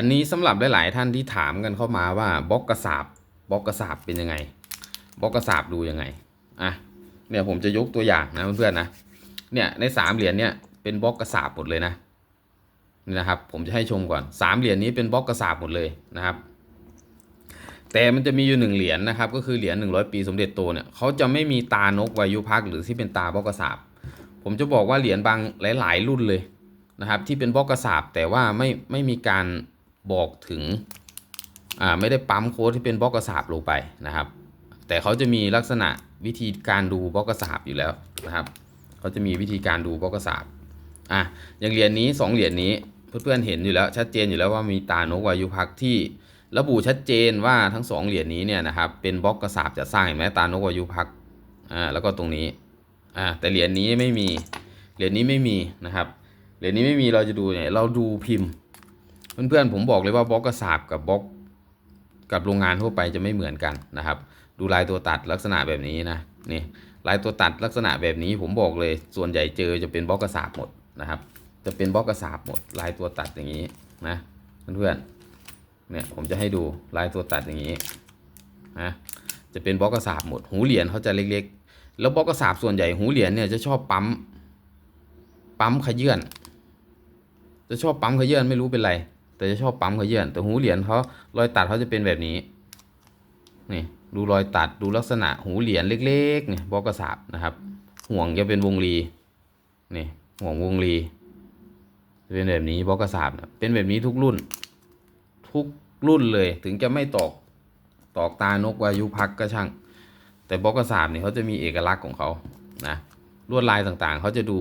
อันนี้สำหรับหลาย ๆ ท่านที่ถามกันเข้ามาว่าบล็อกกระสาบบล็อกกระสาบเป็นยังไงบล็อกกระสาบดูยังไงอะเนี่ยผมจะยกตัวอย่างนะเพื่อนๆนะเนี่ยในสามเหรียญเนี่ยเป็นบล็อกกระสาบหมดเลยนะนี่นะครับผมจะให้ชมก่อนสามเหรียญนี้เป็นบล็อกกระสาบหมดเลยนะครับ แต่มันจะมีอยู่หนึ่งเหรียญนะครับ ก็คือเหรียญหนึ่งร้อยปีสมเด็จโตเนี่ยเขาจะไม่มีตานกวายุพักหรือที่เป็นตาบล็อกกระสาบผมจะบอกว่าเหรียญบางหลาย ๆ รุ่นเลยนะครับ ที่เป็นบล็อกกระสาบแต่ว่าไม่ไม่มีการ บอกถึงอ่าไม่ได้ปั๊มโค้ดที่เป็นบล็อกกระสาบลงไปนะครับ แต่เขาจะมีลักษณะวิธีการดูบล็อกกระสาบอยู่แล้วนะครับเขาจะมีวิธีการดูบล็อกกระสาบอะอย่างเหรียญนี้สองเหรียญนี้เพื่อนๆเห็นอยู่แล้วชัดเจนอยู่แล้วว่ามีตานกวายุพักที่ระบุชัดเจนว่าทั้งสองเหรียญนี้เนี่ยนะครับเป็นบล็อกกระสาบจะสร้างเห็นไหมตานกวายุพักอ่าแล้วก็ตรงนี้อ่าแต่เหรียญนี้ไม่มีเหรียญนี้ไม่มีนะครับเหรียญนี้ไม่มีเราจะดูเนี่ยเราดูพิมพ์ เพื่อนๆผมบอกเลยว่าบล็อกกระสาบกับบล็อกกับโรงงานทั่วไปจะไม่เหมือนกันนะครับ ดูลายตัวตัดลักษณะแบบนี้นะนี่ลายตัวตัดลักษณะแบบนี้ผมบอกเลย ส่วนใหญ่เจอจะเป็นบล็อกกระสาบหมดนะครับ จะเป็นบล็อกกระสาบหมด ลายตัวตัดอย่างนี้นะเพื่อนๆเนี่ยผมจะให้ดูลายตัวตัดอย่างนี้นะจะเป็นบล็อกกระสาบหมด หูเหรียญเขาจะเล็กๆ แล้วบล็อกกระสาบส่วนใหญ่หูเหรียญเนี่ยจะชอบปั๊มปั๊มขยื่นจะชอบปั๊มขยื่นไม่รู้เป็นไร แต่จะชอบปั๊มเขาเยื่นแต่หูเหรียญเขารอยตัดเขาจะเป็นแบบนี้นี่ดูรอยตัดดูลักษณะหูเหรียญเล็กๆเนี่ยบอกกระสาบนะครับ ห่วงจะเป็นวงรีนี่ห่วงวงรีจะเป็นแบบนี้บอกกระสาบเนี่ยเป็นแบบนี้ทุกรุ่น ทุกรุ่นเลยถึงจะไม่ตอกตอกตานกวายุพักก็ช่าง แต่บอกกระสาบเนี่ยเขาจะมีเอกลักษณ์ของเขานะลวดลายต่างๆ เขาจะดู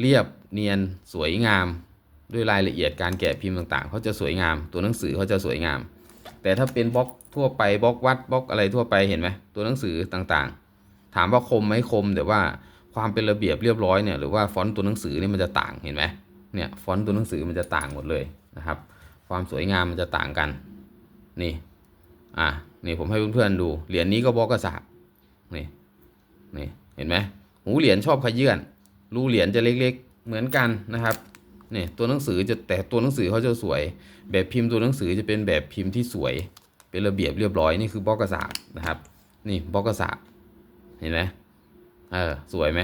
เรียบเนียนสวยงาม ด้วยรายละเอียดการแกะพิมพ์ต่างๆเขาจะสวยงาม ตัวหนังสือเขาจะสวยงาม แต่ถ้าเป็นบล็อกทั่วไปบล็อกวัดบล็อกอะไรทั่วไปเห็นไหมตัวหนังสือต่างๆ ถามว่าคมไหมคมแต่ว่าความเป็นระเบียบเรียบร้อยเนี่ยหรือว่าฟอนต์ตัวหนังสือนี่มันจะต่างเห็นไหมเนี่ยฟอนต์ตัวหนังสือมันจะต่างหมดเลยนะครับ ความสวยงามมันจะต่างกันนี่อะนี่ผมให้เพื่อนๆดูเหรียญนี้ก็บล็อกกระสาบนี่นี่เห็นไหมหูเหรียญชอบขยื่นรูเหรียญจะเล็กๆ เหมือนกันนะครับ เนี่ยตัวหนังสือจะแต่ตัวหนังสือเขาจะสวย แบบพิมพ์ตัวหนังสือจะเป็นแบบพิมพ์ที่สวย เป็นระเบียบเรียบร้อยนี่คือบล็อกกระสาบนะครับนี่บล็อกกระสาบเห็นไหมเออสวยไหม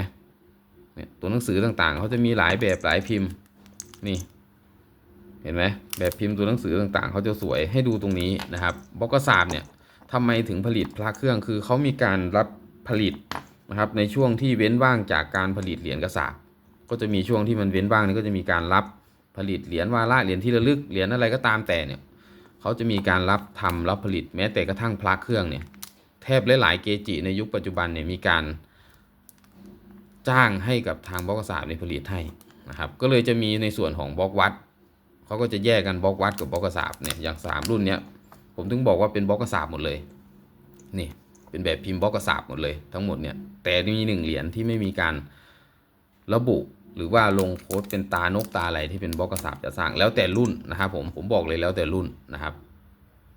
เนี่ยตัวหนังสือต่างๆเขาจะมีหลายแบบหลายพิมพ์นี่เห็นไหมแบบพิมพ์ตัวหนังสือต่างๆเขาจะสวยให้ดูตรงนี้นะครับบล็อกกระสาบเนี่ยทำไมถึงผลิตพระเครื่องคือเขามีการรับผลิตนะครับในช่วงที่เว้นว่างจากการผลิตเหรียญกระสาบ ก็จะมีช่วงที่มันเว้นว่างนี่ก็จะมีการรับผลิตเหรียญวาระเหรียญที่ระลึกเหรียญอะไรก็ตามแต่เนี่ยเขาจะมีการรับทำรับผลิตแม้แต่กระทั่งพระเครื่องเนี่ยแทบหลายๆเกจิในยุคปัจจุบันเนี่ยมีการจ้างให้กับทางบล็อกกระสาบในผลิตให้นะครับก็เลยจะมีในส่วนของบล็อกวัดเขาก็จะแยกกันบล็อกวัดกับบล็อกกระสาบเนี่ยอย่างสามรุ่นเนี้ยผมถึงบอกว่าเป็นบล็อกกระสาบหมดเลยนี่เป็นแบบพิมพ์บล็อกกระสาบหมดเลยทั้งหมดเนี่ยแต่มีหนึ่งเหรียญที่ไม่มีการ ระบุหรือว่าลงโค้ดเป็นตานกตาอะไรที่เป็นบล็อกกระสาบจะสร้างแล้วแต่รุ่นนะครับผมผมบอกเลยแล้วแต่รุ่นนะครับ